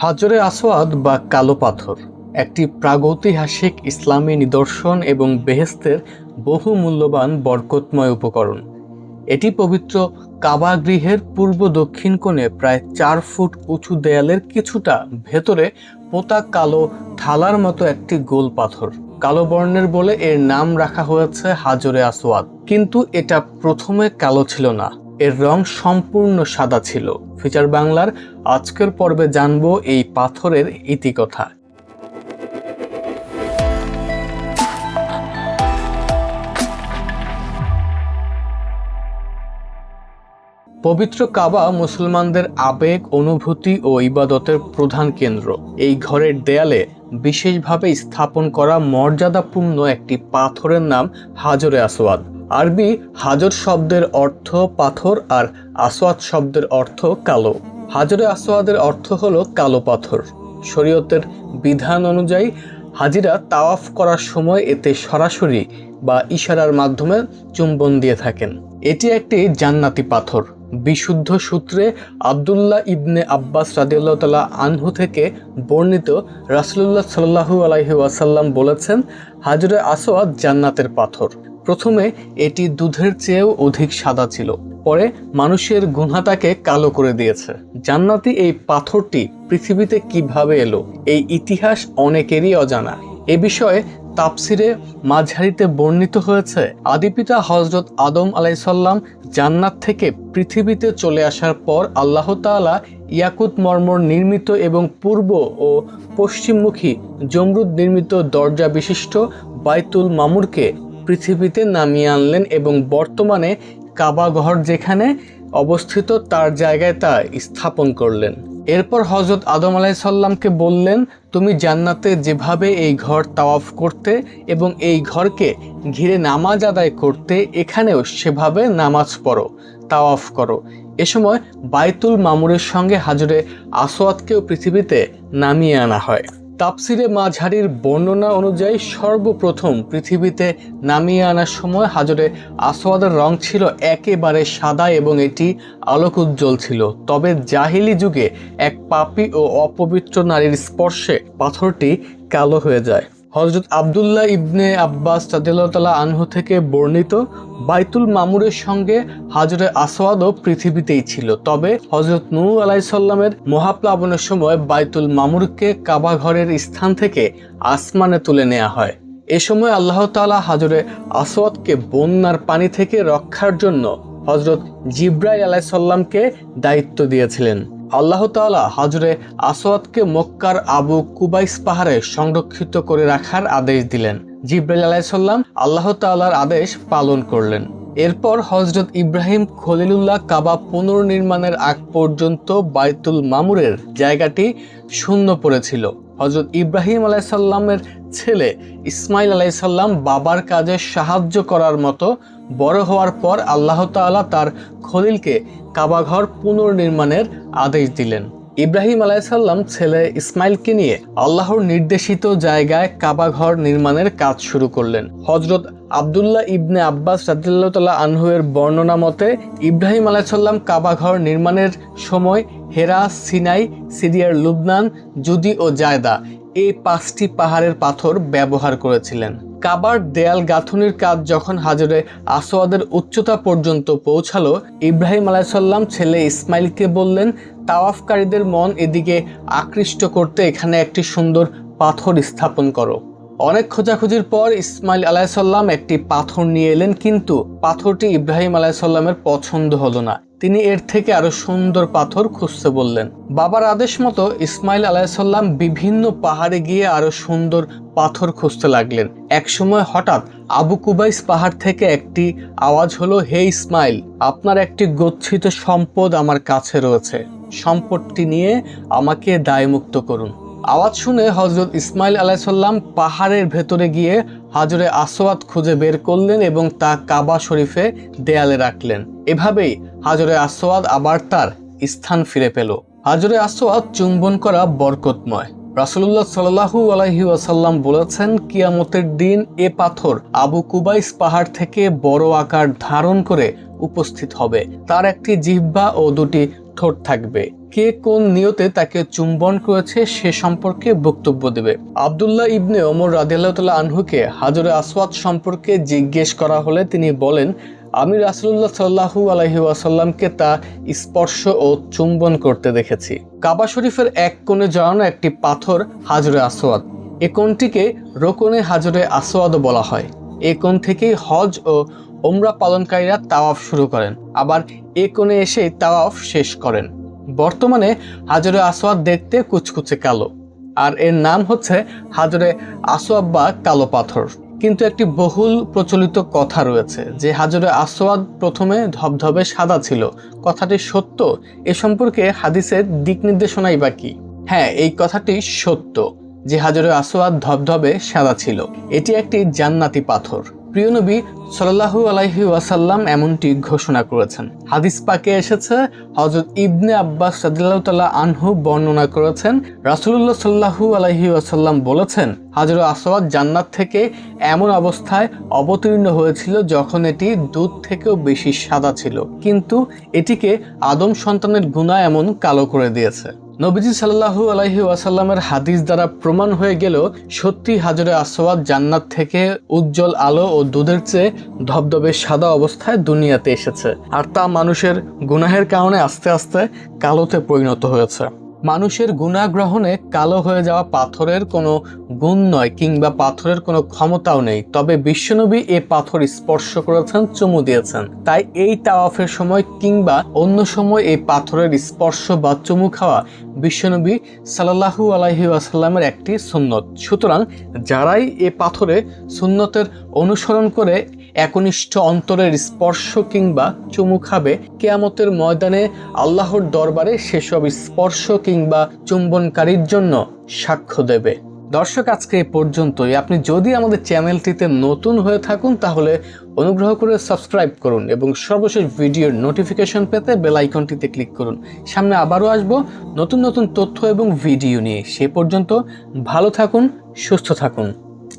হাজরে আসওয়াদ বা কালো পাথর, একটি প্রাগৈতিহাসিক ইসলামী নিদর্শন এবং বেহেস্তের বহু মূল্যবান বরকতময় উপকরণ। এটি পবিত্র কাবা গৃহের পূর্ব দক্ষিণ কোণে প্রায় চার ফুট উঁচু দেয়ালের কিছুটা ভেতরে পোতা কালো থালার মতো একটি গোল পাথর। কালো বর্ণের বলে এর নাম রাখা হয়েছে হাজরে আসওয়াদ। কিন্তু এটা প্রথমে কালো ছিল না। এর রং সম্পূর্ণ সাদা ছিল। ফিচার বাংলার আজকের পর্বে জানব এই পাথরের ইতিকথা। পবিত্র কাবা মুসলমানদের আবেগ, অনুভূতি ও ইবাদতের প্রধান কেন্দ্র। এই ঘরের দেয়ালে বিশেষভাবে স্থাপন করা মর্যাদাপূর্ণ একটি পাথরের নাম হাজরে আসওয়াদ। আরবি হাজর শব্দের অর্থ পাথর আর আসওয়াদ শব্দের অর্থ কালো। হাজরে আসওয়াদের অর্থ হলো কালো পাথর। শরীয়তের বিধান অনুযায়ী হাজিরা তাওয়াফ করার সময় এতে সরাসরি বা ইশারার মাধ্যমে চুম্বন দিয়ে থাকেন। এটি একটি জান্নাতি পাথর। বিশুদ্ধ সূত্রে আবদুল্লাহ ইবনে আব্বাস রাদিউল্লাহ আনহু থেকে বর্ণিত রাসুলুল্লাহ সাল্লাহু আলাইহি ওয়াসাল্লাম বলেছেন, হাজরে আসওয়াদ জান্নাতের পাথর। প্রথমে এটি দুধের চেয়েও অধিক সাদা ছিল। পরে মানুষের গুনহাটাকে কালো করে দিয়েছে। জান্নাতি এই পাথরটি পৃথিবীতে কীভাবে এলো, এই ইতিহাস অনেকেরই অজানা। এ বিষয়ে তাপসিরে মাঝারিতে বর্ণিত হয়েছে আদিপিতা হজরত আদম আলাইসাল্লাম জান্নাত থেকে পৃথিবীতে চলে আসার পর আল্লাহ তাআলা ইয়াকুত মর্মর নির্মিত এবং পূর্ব ও পশ্চিমমুখী জমরুদ নির্মিত দরজা বিশিষ্ট বাইতুল মামুরকে পৃথিবীতে নামিয়ে আনলেন এবং বর্তমানে কাবাঘর যেখানে অবস্থিত, তার জায়গায় তা স্থাপন করলেন। এরপর হজরত আদম আলাইসাল্লামকে বললেন, তুমি জান্নাতে যেভাবে এই ঘর তাওয়াফ করতে এবং এই ঘরকে ঘিরে নামাজ আদায় করতে, এখানেও সেভাবে নামাজ পড়ো, তাওয়াফ করো। এ সময় বাইতুল মামুরের সঙ্গে হাজরে আসোয়াদকেও পৃথিবীতে নামিয়ে আনা হয়। তাপসিরে মাঝারির বর্ণনা অনুযায়ী সর্বপ্রথম পৃথিবীতে নামিয়ে আনার সময় হাজরে আসওয়াদের রং ছিল একেবারে সাদা এবং এটি আলোক উজ্জ্বল ছিল। তবে জাহিলি যুগে এক পাপি ও অপবিত্র নারীর স্পর্শে পাথরটি কালো হয়ে যায়। হজরত আবদুল্লাহ ইবনে আব্বাস তাদিল্লাহ আনহু থেকে বর্ণিত বাইতুল মামুরের সঙ্গে হাজরে আসওয়াদও পৃথিবীতেই ছিল। তবে হজরত নূ আলাইসাল্লামের মহাপ্লাবনের সময় বাইতুল মামুরকে কাবা ঘরের স্থান থেকে আসমানে তুলে নেওয়া হয়। এ সময় আল্লাহ তাআলা হাজরে আসওয়াদকে বন্যার পানি থেকে রক্ষার জন্য হজরত জিব্রাইল আলাইসাল্লামকে দায়িত্ব দিয়েছিলেন। আল্লাহ তাআলা হজরে আসওয়াদকে মক্কার আবু কুবাইস পাহাড়ে সংরক্ষিত করে রাখার আদেশ দিলেন। জিব্রাইল আলাইসাল্লাম আল্লাহ আদেশ পালন করলেন। এরপর হজরত ইব্রাহিম খলিলুল্লাহ কাবা পুনর্নির্মাণের আগ পর্যন্ত বাইতুল মামুরের জায়গাটি শূন্য পড়েছিল। হজরত ইব্রাহিম আলাইসাল্লামের ছেলে ইসমাইল আলাইসাল্লাম বাবার কাজে সাহায্য করার মতো বড় হওয়ার পর আল্লাহ তাআলা তার খলিলকে কাবাঘর পুনর্নির্মাণের আদেশ দিলেন। ইব্রাহিম আলাইসাল্লাম ছেলে ইসমাইলকে নিয়ে আল্লাহর নির্দেশিত জায়গায় কাবাঘর নির্মাণের কাজ শুরু করলেন। হজরত আবদুল্লাহ ইবনে আব্বাস রাদিল্লাহ আনহুয়ের বর্ণনা মতে, ইব্রাহিম আলাইসাল্লাম কাবাঘর নির্মাণের সময় হেরা, সিনাই, সিরিয়ার লুবনান জুদি ও জায়দা এই পাঁচটি পাহাড়ের পাথর ব্যবহার করেছিলেন। কাবার দেয়াল গাঁথনির কাজ যখন হাজরে আসোয়াদের উচ্চতা পর্যন্ত পৌঁছালো, ইব্রাহিম আলাইসাল্লাম ছেলে ইসমাইলকে বললেন, তাওয়াফকারীদের মন এদিকে আকৃষ্ট করতে এখানে একটি সুন্দর পাথর স্থাপন করো। অনেক খোঁজাখুঁজির পর ইসমাইল আলাইসাল্লাম একটি পাথর নিয়ে এলেন, কিন্তু পাথরটি ইব্রাহিম আলাইসাল্লামের পছন্দ হলো না। তিনি এর থেকে আরও সুন্দর পাথর খুঁজতে বললেন। বাবার আদেশ মতো ইসমাইল আলাইসাল্লাম বিভিন্ন পাহাড়ে গিয়ে আরও সুন্দর পাথর খুঁজতে লাগলেন। একসময় হঠাৎ আবু কুবাইস পাহাড় থেকে একটি আওয়াজ হলো, হে ইসমাইল, আপনার একটি গচ্ছিত সম্পদ আমার কাছে রয়েছে। সম্পদটি নিয়ে আমাকে দায়মুক্ত করুন। আওয়াজ শুনে হজরত ইসমাইল আলাইসাল্লাম পাহাড়ের ভেতরে গিয়ে হাজরে আসওয়াদ খুঁজে বের করলেন এবং তা কাবা শরীফে দেয়ালে রাখলেন। এভাবেই হাজরে আসওয়াদ আবার তার স্থান ফিরে পেল। হাজরে আসওয়াদ চুম্বন করা বরকতময়। রাসুল্লাহ সাল্লাহু আলাইহি ওয়াসাল্লাম বলেছেন, কিয়ামতের দিন এ পাথর আবু কুবাইস পাহাড় থেকে বড় আকার ধারণ করে উপস্থিত হবে। তার একটি জিহ্বা ও দুটি ঠোঁট থাকবে। কে কোন নিয়তে তাকে চুম্বন করেছে সে সম্পর্কে বক্তব্য দেবে। আবদুল্লাহ ইবনে ওমর রাদিয়াল্লাহু আনহুকে হাজরে আসওয়াদ সম্পর্কে জিজ্ঞেস করা হলে তিনি বলেন আমি রাসুল্লাহ সাল্লাহু আলহি ওয়াসাল্লামকে তা স্পর্শ ও চুম্বন করতে দেখেছি। কাবা শরীফের এক কোণে জড়ানো একটি পাথর হাজরে আসওয়াদ। এ কোণটিকে রোকনে হাজরে আসওয়াদও বলা হয়। এ কোণ থেকেই হজ ও ওমরা পালনকারীরা তাওয়াফ শুরু করেন, আবার এ কোণে এসেই তাওয়াফ শেষ করেন। বর্তমানে হাজরে আসওয়াদ দেখতে কুচকুচে কালো, আর এর নাম হচ্ছে হাজরে আসওয়াব বা কালো পাথর। কিন্তু একটি বহুল প্রচলিত কথা রয়েছে, যে হাজরে আসওয়াদ প্রথমে ধবধবে সাদা ছিল। কথাটি সত্য? এ সম্পর্কে হাদিসের দিক নির্দেশনাই বা কি? হ্যাঁ এই কথাটি সত্য, যে হাজরে আসওয়াদ ধবধবে সাদা ছিল। এটি একটি জান্নাতি পাথর। প্রিয় নবী সাল্লাহু আলাইহি ওয়াসাল্লাম এমনটি ঘোষণা করেছেন। হাদিস পাকে এসেছে হজরত ইবনে আব্বাস সাদিল্লাহ তাল্লাহ আনহু বর্ণনা করেছেন, রাসুলুল্লাহ সাল্লাহু আলাইহি ওয়াসাল্লাম বলেছেন, হাজর আসওয়াদ জান্নাত থেকে এমন অবস্থায় অবতীর্ণ হয়েছিল যখন এটি দুধ থেকেও বেশি সাদা ছিল। কিন্তু এটিকে আদম সন্তানের গুণা এমন কালো করে দিয়েছে। নবীজি সাল্লাহু আলাইহি ওয়াসাল্লামের হাদিস দ্বারা প্রমাণ হয়ে গেল, সত্যি হাজরে আসওয়াদ জান্নাত থেকে উজ্জ্বল আলো ও দুধের চেয়ে ধবধবে সাদা অবস্থায় দুনিয়াতে এসেছে। আর তা মানুষের গুনাহের কারণে আস্তে আস্তে কালোতে পরিণত হয়েছে। মানুষের গুণা গ্রহণে কালো হয়ে যাওয়া পাথরের কোনো গুণ নয় কিংবা পাথরের কোনো ক্ষমতাও নেই। তবে বিশ্বনবী এ পাথর স্পর্শ করেছেন, চুমু দিয়েছেন। তাই এই তাওয়াফের সময় কিংবা অন্য সময় এই পাথরের স্পর্শ বা চুমু খাওয়া বিশ্বনবী সাল্লাহু আলাইহি আসাল্লামের একটি সুন্নত। সুতরাং যারাই এ পাথরে সুন্নতের অনুসরণ করে একনিষ্ঠ অন্তরের স্পর্শ কিংবা চুমু খাবে। কেয়ামতের ময়দানে আল্লাহর দরবারে সেসব স্পর্শ কিংবা চুম্বনকারীর জন্য সাক্ষ্য দেবে। দর্শক, আজকে এই পর্যন্তই। আপনি যদি আমাদের চ্যানেলটিতে নতুন হয়ে থাকুন, তাহলে অনুগ্রহ করে সাবস্ক্রাইব করুন এবং সর্বশেষ ভিডিওর নোটিফিকেশন পেতে বেল আইকনটিতে ক্লিক করুন। সামনে আবারও আসব নতুন নতুন তথ্য এবং ভিডিও নিয়ে। সে পর্যন্ত ভালো থাকুন, সুস্থ থাকুন।